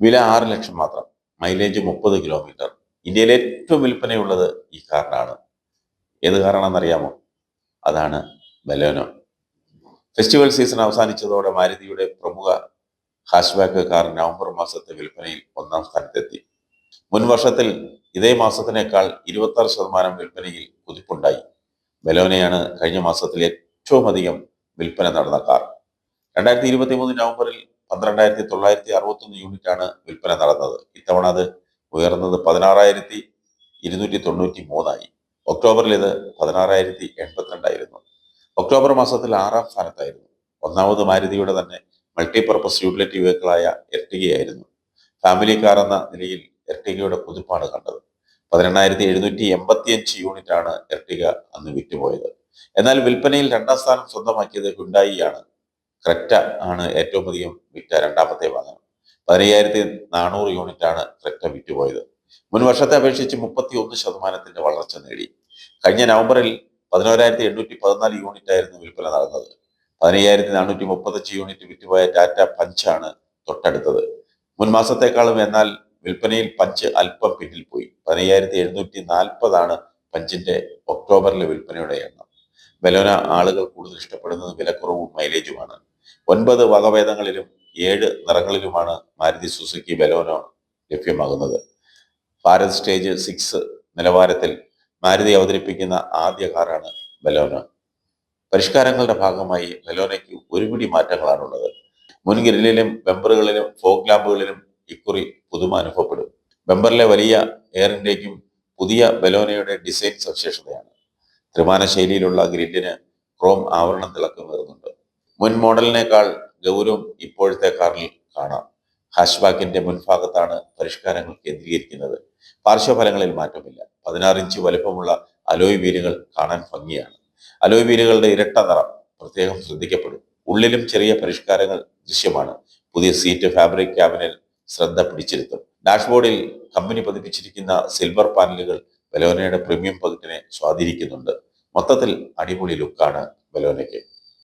വില ആറ് ലക്ഷം മാത്രം. മൈലേജ് മുപ്പത് കിലോമീറ്റർ. ഇന്ത്യയിൽ ഏറ്റവും വിൽപ്പനയുള്ളത് ഈ കാറിനാണ്. ഏത് കാറാണെന്നറിയാമോ? അതാണ് ബലോനോ. ഫെസ്റ്റിവൽ സീസൺ അവസാനിച്ചതോടെ മാരുതിയുടെ പ്രമുഖ ഹാഷ്ബാക്ക് കാർ നവംബർ മാസത്തെ വിൽപ്പനയിൽ ഒന്നാം സ്ഥാനത്തെത്തി. മുൻ വർഷത്തിൽ ഇതേ മാസത്തിനേക്കാൾ ഇരുപത്തി ശതമാനം വിൽപ്പനയിൽ കുതിപ്പുണ്ടായി. ബലോനയാണ് കഴിഞ്ഞ മാസത്തിൽ ഏറ്റവും അധികം വിൽപ്പന നടന്ന കാർ. രണ്ടായിരത്തി ഇരുപത്തി മൂന്ന് നവംബറിൽ പന്ത്രണ്ടായിരത്തി തൊള്ളായിരത്തി അറുപത്തൊന്ന് യൂണിറ്റാണ് വിൽപ്പന നടന്നത്. ഇത്തവണ അത് ഉയർന്നത് പതിനാറായിരത്തി ഇരുന്നൂറ്റി തൊണ്ണൂറ്റി മൂന്നായി ഒക്ടോബറിൽ ഇത് പതിനാറായിരത്തി എൺപത്തിരണ്ടായിരുന്നു ഒക്ടോബർ മാസത്തിൽ ആറാം സ്ഥാനത്തായിരുന്നു. ഒന്നാമത് മാരുതിയുടെ തന്നെ മൾട്ടിപർപ്പസ് യൂട്ടിലിറ്റി വെഹിക്കിളായ എർട്ടിഗയായിരുന്നു ഫാമിലി കാർ എന്ന നിലയിൽ എർട്ടിഗയുടെ കുതിപ്പാണ് കണ്ടത്. പതിനെണ്ണായിരത്തി എഴുന്നൂറ്റി എൺപത്തിയഞ്ച് യൂണിറ്റാണ് എർട്ടിഗ അന്ന് വിറ്റുപോയത്. എന്നാൽ വിൽപ്പനയിൽ രണ്ടാം സ്ഥാനം സ്വന്തമാക്കിയത് ഹുണ്ടായിയാണ് ക്രെറ്റ ആണ് ഏറ്റവും അധികം വിറ്റ രണ്ടാമത്തെ വാഹനം പതിനയ്യായിരത്തി നാനൂറ് യൂണിറ്റാണ് ക്രെറ്റ വിറ്റുപോയത്. മുൻ വർഷത്തെ അപേക്ഷിച്ച് മുപ്പത്തി ഒന്ന് ശതമാനത്തിന്റെ വളർച്ച നേടി. കഴിഞ്ഞ നവംബറിൽ പതിനോരായിരത്തി എണ്ണൂറ്റി പതിനാല് യൂണിറ്റ് ആയിരുന്നു വിൽപ്പന നടന്നത്. പതിനയ്യായിരത്തി നാനൂറ്റി മുപ്പത്തഞ്ച് യൂണിറ്റ് വിറ്റുപോയ ടാറ്റ പഞ്ചാണ് തൊട്ടടുത്തത്. മുൻ മാസത്തെക്കാളും എന്നാൽ വിൽപ്പനയിൽ പഞ്ച് അല്പം പിന്നിൽ പോയി. പതിനയ്യായിരത്തി എഴുന്നൂറ്റി നാൽപ്പതാണ് പഞ്ചിന്റെ ഒക്ടോബറിലെ വിൽപ്പനയുടെ എണ്ണം. ബലോന ആളുകൾ കൂടുതൽ ഇഷ്ടപ്പെടുന്നത് വിലക്കുറവും മൈലേജുമാണ്. ഒൻപത് വകഭേദങ്ങളിലും ഏഴ് നിറങ്ങളിലുമാണ് മാരുതി സുസുക്കി ബലോനോ ലഭ്യമാകുന്നത്. ഭാരത് സ്റ്റേജ് സിക്സ് നിലവാരത്തിൽ മാരുതി അവതരിപ്പിക്കുന്ന ആദ്യ കാറാണ് ബലോനോ. പരിഷ്കാരങ്ങളുടെ ഭാഗമായി ബലോനയ്ക്ക് ഒരുപിടി മാറ്റങ്ങളാണുള്ളത്. മുൻകിരലിലും ബെമ്പറുകളിലും ഫോഗ് ലാമ്പുകളിലും ഇക്കുറി പുതുമ അനുഭവപ്പെടും. ബെമ്പറിലെ വലിയ എയർ ഇൻടേക്കും പുതിയ ബലോനയുടെ ഡിസൈൻ സവിശേഷതയാണ്. ത്രിമാന ശൈലിയിലുള്ള ഗ്രില്ലിന് ക്രോം ആവരണം തിളക്കമേറുന്നുണ്ട് മുൻ മോഡലിനേക്കാൾ ഗൗരവം ഇപ്പോഴത്തെ കാറിൽ കാണാം. ഹാഷ്ബാക്കിന്റെ മുൻഭാഗത്താണ് പരിഷ്കാരങ്ങൾ കേന്ദ്രീകരിക്കുന്നത്. പാർശ്വഫലങ്ങളിൽ മാറ്റമില്ല. പതിനാറ് ഇഞ്ച് വലുപ്പമുള്ള അലോയ് വീലുകൾ കാണാൻ ഭംഗിയാണ്. അലോയ് വീലുകളുടെ ഇരട്ട നിറം പ്രത്യേകം ശ്രദ്ധിക്കപ്പെടും. ഉള്ളിലും ചെറിയ പരിഷ്കാരങ്ങൾ ദൃശ്യമാണ്. പുതിയ സീറ്റ് ഫാബ്രിക് ക്യാബിനിൽ ശ്രദ്ധ പിടിച്ചിരുത്തും. ഡാഷ്ബോർഡിൽ കമ്പനി പതിപ്പിച്ചിരിക്കുന്ന സിൽവർ പാനലുകൾ ബലോനയുടെ പ്രീമിയം പതിപ്പിനെ സ്വാധീനിക്കുന്നുണ്ട്. മൊത്തത്തിൽ അടിപൊളി ലുക്കാണ് ബലോനയ്ക്ക്.